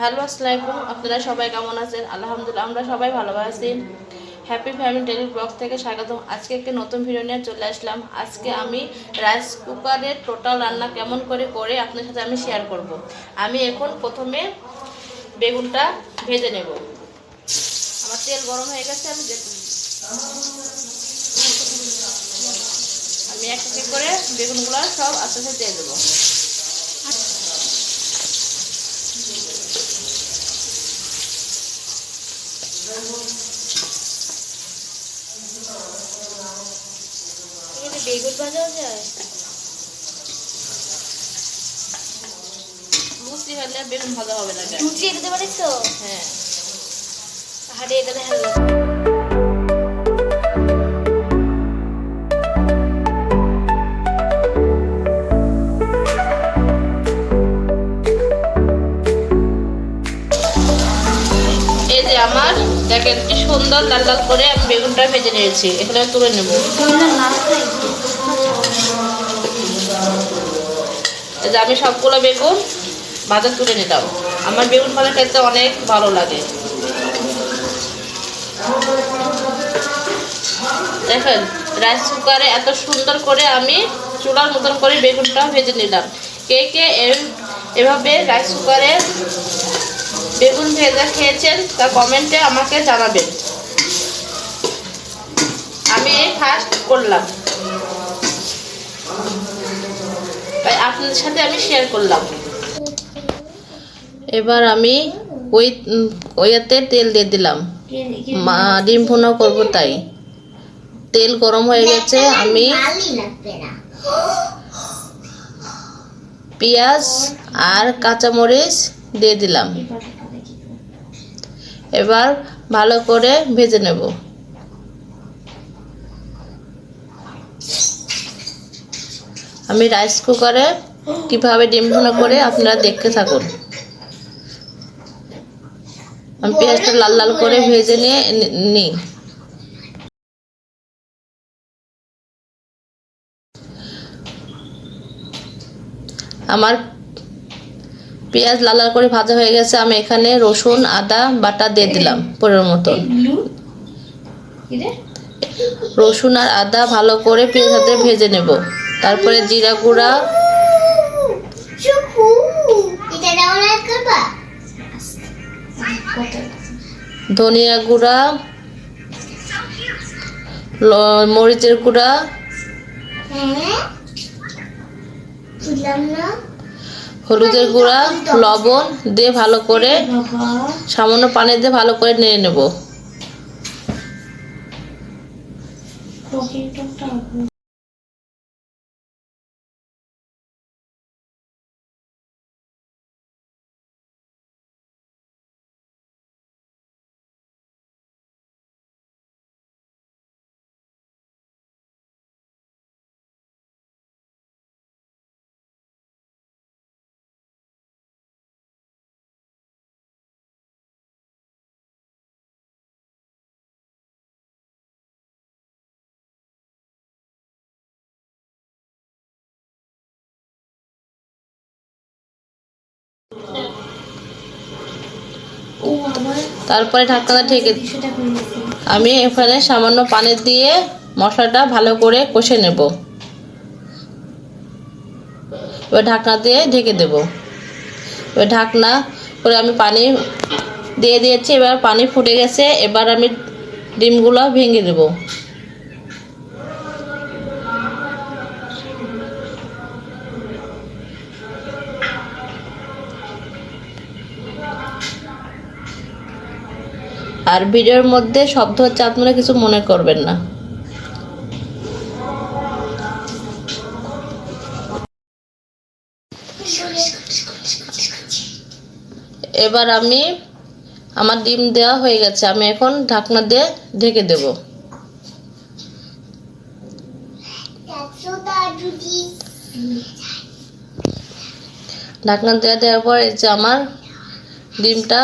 Hello আসসালামাইকুম আপনারা সবাই কেমন আছেন? আলহামদুলিল্লাহ, আমরা সবাই ভালো আছি। হ্যাপি ফ্যামিলি ডেলি ব্লগ থেকে স্বাগতম। আজকে একটি নতুন ভিডিও নিয়ে চলে আসলাম। আজকে আমি রাইস কুকারের টোটাল রান্না কেমন করে করে আপনার সাথে আমি শেয়ার করব। আমি এখন প্রথমে বেগুনটা ভেজে নেব। আমার তেল গরম হয়ে গেছে, আমি আমি এক করে বেগুনগুলো সব আস্তে আস্তে দিয়ে দেবো এখানে বেগুন ভাজাও যায়? লুচি হলে বেগুন ভাজা হবে না? লুচি এটাতে পারিস হ্যাঁ। হাটে এটা দেখা এই যে আমার দেখেন কি সুন্দর লাল লাল করে আমি বেগুনটা ভেজে নিয়েছি। এখানে তুলে নেব। যে আমি সবগুলো বেগুন ভাজা তুলে নিলাম আমার বেগুন ভাজা খেতে অনেক ভালো লাগে। দেখেন রাইস কুকারে এত সুন্দর করে আমি চুলার মতন করে বেগুনটা ভেজে নিলাম। কে কে এভাবে রাইস কুকারে বেগুন ভেজা খেয়েছেন তা কমেন্টে আমাকে জানাবেন। আমি ফার্স্ট করলাম। তাই আপনাদের সাথে আমি শেয়ার করলাম। এবার আমি ওই ওইয়াতে তেল দিয়ে দিলাম। মা, ডিম ভুনা করব তাই। তেল গরম হয়ে গেছে, আমি পেঁয়াজ আর কাঁচামরিচ দিয়ে দিলাম। এবার ভালো করে ভেজে নেব। আমি রাইস কুকারে কীভাবে ডিম ভুনা করে আপনারা দেখতে থাকুন। আমি পেঁয়াজটা লাল লাল করে ভেজে নিয়ে নিই। আমার পেঁয়াজ লাল লাল করে ভাজা হয়ে গেছে আমি এখানে রসুন আদা বাটা দিয়ে দিলাম পরের মতন রসুন আর আদা ভালো করে পেঁয়াজ সাথে ভেজে নেব। তারপরে জিরা গুঁড়া। ধনিয়া গুঁড়া মরিচের গুঁড়া। হলুদের গুঁড়া, লবণ দিয়ে ভালো করে, সামান্য পানি দিয়ে ভালো করে নেড়ে নেব। তারপরে ঢাকনাটা ঢেকে আমি এখানে সামান্য পানি দিয়ে মশলাটা ভালো করে কষে নেব। এবার ঢাকনা দিয়ে ঢেকে দেব। এবার ঢাকনা করে আমি পানি দিয়ে দিয়েছি এবার পানি ফুটে গেছে এবার আমি ডিমগুলো ভেঙে দেব। আর ভিডিওর মধ্যে শব্দ হচ্ছে, আপনারা কিছু মনে করবেন না। এবার আমি আমার ডিম দেওয়া হয়ে গেছে, আমি এখন ঢাকনা দিয়ে ঢেকে দেব। ঢাকনা দেওয়া দেওয়ার পর এই যে আমার ডিমটা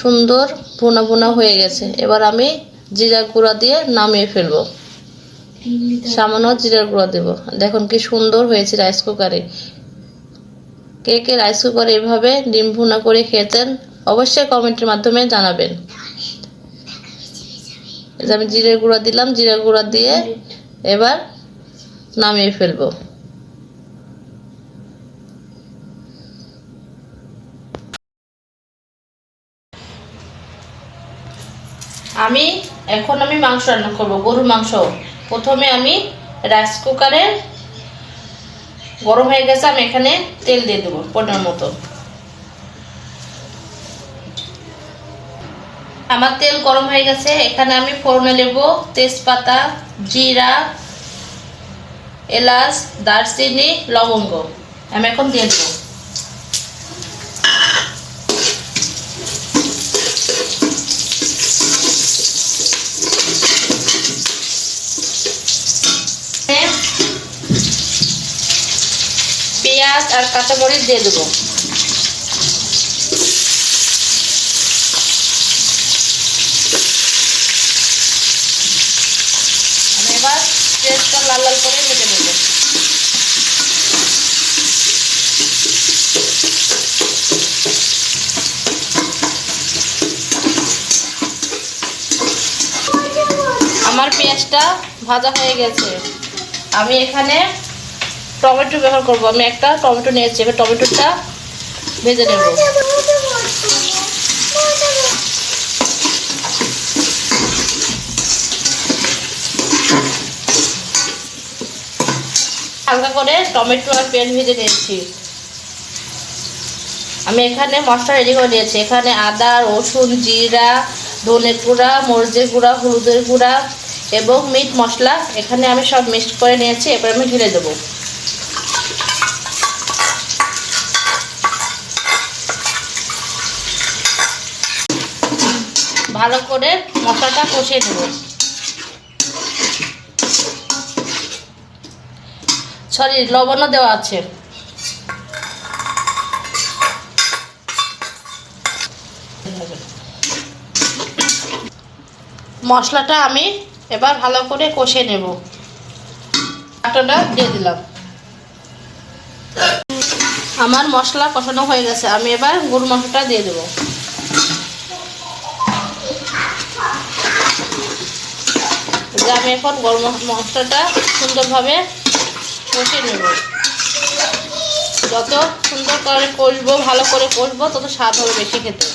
সুন্দর ভুনা ভুনা হয়ে গেছে। এবার আমি জিরা গুঁড়া দিয়ে নামিয়ে ফেলব। সামান্য জিরার গুঁড়া দেবো। দেখুন কি সুন্দর হয়েছে রাইস কুকারে কে কে রাইস কুকারে এভাবে ডিম ভুনা করে খেয়েছেন অবশ্যই কমেন্টের মাধ্যমে জানাবেন। আমি জিরের গুঁড়া দিলাম, জিরের গুঁড়া দিয়ে এবার নামিয়ে ফেলব। আমি, এখন আমি মাংস রান্না করব, গরুর মাংস। প্রথমে আমি রাইস কুকারে গরম হয়ে গেছে, আমি এখানে তেল দিয়ে দেবো, পনেরো মতো। আমার তেল গরম হয়ে গেছে, এখানে আমি ফোড়নে নেব তেজপাতা, জিরা, এলাচ, দারচিনি, লবঙ্গ, আমি এখন দিয়ে দেবো। পেঁয়াজ আর কাঁচামরিচ দিয়ে দেবো। এবার পেঁয়াজটা লাল লাল করে দেবো আমার পেঁয়াজটা ভাজা হয়ে গেছে। আমি এখানে টমেটো ব্যবহার করব। আমি একটা টমেটো নিয়েছি, এবার টমেটোটা ভেজে নেব। হালকা করে টমেটো আর পেঁয়াজ ভেজে নিয়েছি। আমি এখানে মশলা রেডি করে নিয়েছি। এখানে আদা, রসুন, জিরা, ধনে গুঁড়া, মরিচের গুঁড়া, হলুদের গুঁড়া এবং মিট মশলা এখানে আমি সব মিক্সড করে নিয়েছি। এবার আমি ঢেলে দেবো। ভালো করে মশলাটা কষিয়ে নেব। সরি, লবণও দেওয়া আছে। মশলাটা আমি এবার ভালো করে কষিয়ে নেব। আটাটা দিয়ে দিলাম। আমার মশলা কষানো হয়ে গেছে, আমি এবার গুড় মশলাটা দিয়ে দেবো। যে আমি এখন গরম মশলাটা সুন্দরভাবে কষে নেব। যত সুন্দর করে কষবো, ভালো করে কষবো, তত স্বাদ হবে বেশি খেতে।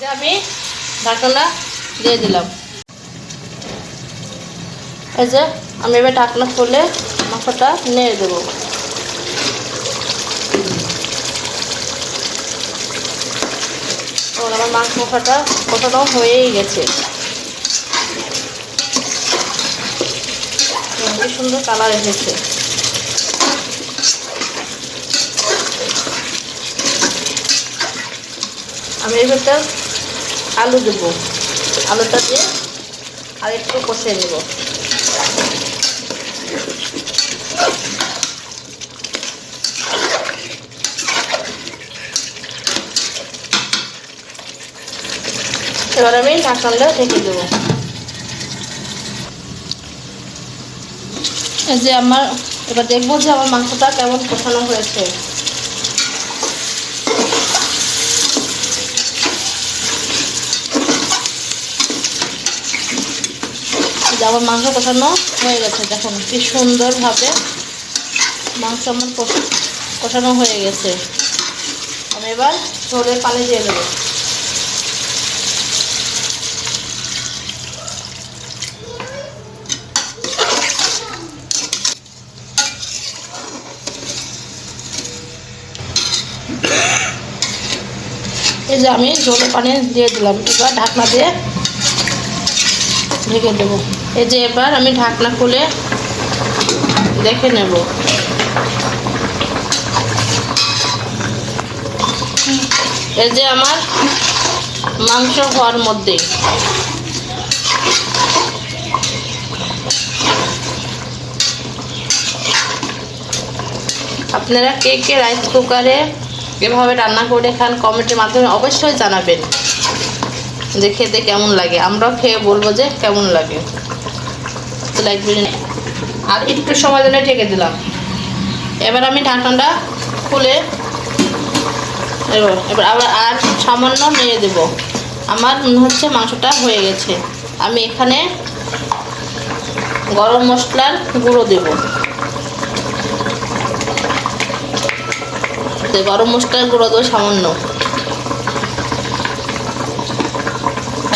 যে আমি ঢাকনা দিয়ে দিলাম। এই যে আমি এবার ঢাকনা খুলে মাংসটা নেড়ে দেবো। ও আমার মাংস মশলাটা কষানো হয়েই গেছে। কি সুন্দর কালার এসেছে। আমি এর আলু দেবো। আলুটা দিয়ে আর একটু কষিয়ে নেব। এবার ঢাকনাটা ঢেকে যে আমার, এবার দেখব যে আমার মাংসটা কেমন হয়েছে। আমার মাংস কষানো হয়ে গেছে, দেখুন কি সুন্দরভাবে মাংস আমার কষ- কষানো হয়ে গেছে। আমি এবার ঝোলের পানি দিয়ে দেবো। এই যে আমি ঝোলের পানি দিয়ে দিলাম। এবার ঢাকনা দিয়ে ঢেকে দেবো। এই যে এবার আমি ঢাকনা খুলে দেখে নেব। এই যে আমার মাংস হওয়ার মধ্যে। আপনারা কে কে রাইস কুকারে এভাবে রান্না করে খান, কমেন্টের মাধ্যমে অবশ্যই জানাবেন যে খেতে কেমন লাগে। আমরাও খেয়ে বলব যে কেমন লাগে। আর একটু সময় জন্য ঢেকে দিলাম। এবার আমি ঢাকনাটা খুলে এবার আবার আর সামান্য নেড়ে দেব। আমার মনে হচ্ছে মাংসটা হয়ে গেছে। আমি এখানে গরম মশলার গুঁড়ো দেব। তো গরম মশলার গুঁড়ো দেবো সামান্য।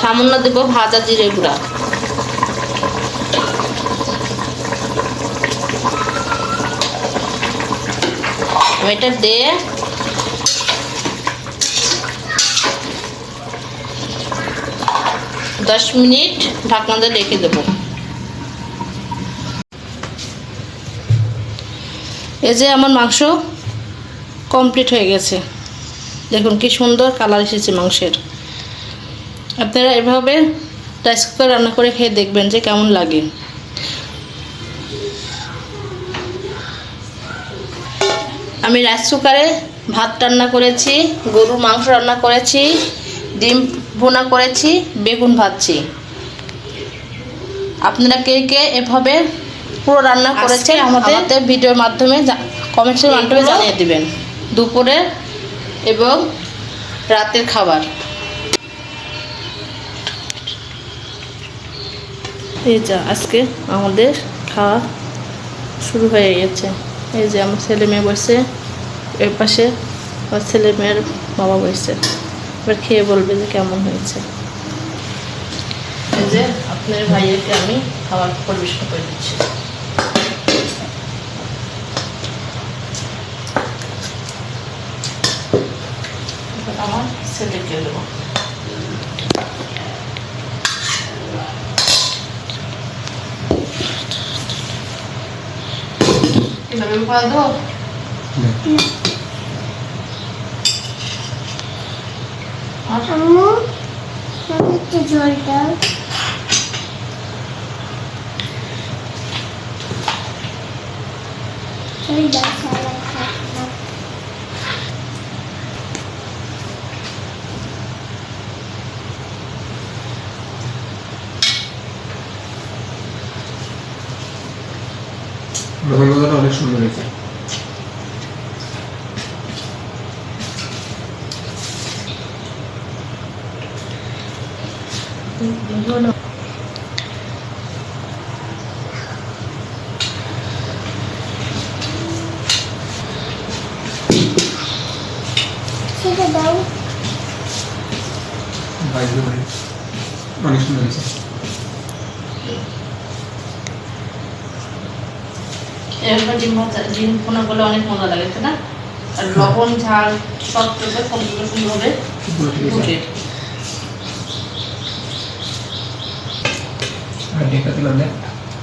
সামান্য দেব ভাজা জিরে গুঁড়া। এটা দিয়ে দশ মিনিট ঢাকনা দিয়ে রেখে দেবো। এই যে আমার মাংস। কমপ্লিট হয়ে গেছে। দেখুন কি সুন্দর কালার এসেছে মাংসের। আপনারা এভাবে রাইস কুকার রান্না করে খেয়ে দেখবেন যে কেমন লাগে। আমি রাইস কুকারে ভাত রান্না করেছি গরুর মাংস রান্না করেছি ডিম ভুনা করেছি বেগুন ভাজছি। আপনারা কে কে এভাবে পুরো রান্না করেছে আমাদের ভিডিওর মাধ্যমে কমেন্টসের মাধ্যমে জানিয়ে দিবেন। দুপুরের এবং রাতের খাবার। এই যা আজকে আমাদের খাওয়া শুরু হয়ে গেছে। এই যে আমার ছেলে মেয়ে বসে, এর পাশে আমার ছেলে মেয়ের বাবা বসছে এবার খেয়ে বলবে যে কেমন হয়েছে। এই যে আপনার ভাইয়েরকে আমি খাবার পরিবেশন করে দিচ্ছি এবার আমার ছেলেকে দেবো। এভাবে পাওয়া দেবো? আর আম্মু আমি একটু জল দাও জল দাও সালা খাও রসগোল্লাটা অনেক সুন্দর হয়েছে। অনেক সুন্দর হয়েছে। এরকম ডিম ভাজা ডিম ভুনা করলে অনেক মজা লাগে তাই না? আর লবণ ঝাল সব করবে কোনগুলো সুন্দর হবে পুরো ঠিক আছে ফুটে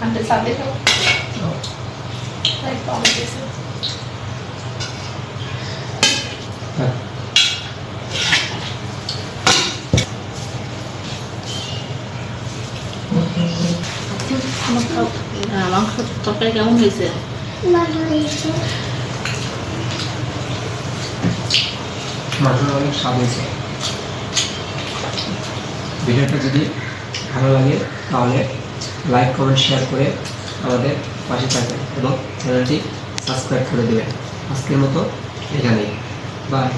আন্টি সাথে খাও তাই কম দিয়েছে হ্যাঁ আমার খাও হ্যাঁ, মাংস তরকারি কেমন হয়েছে? মাংসটা অনেক স্বাদ হয়েছে। ভিডিওটা যদি ভালো লাগে তাহলে লাইক কমেন্ট শেয়ার করে আমাদের পাশে থাকবেন এবং চ্যানেলটি সাবস্ক্রাইব করে দেবেন। আজকের মতো এখানেই। বাই।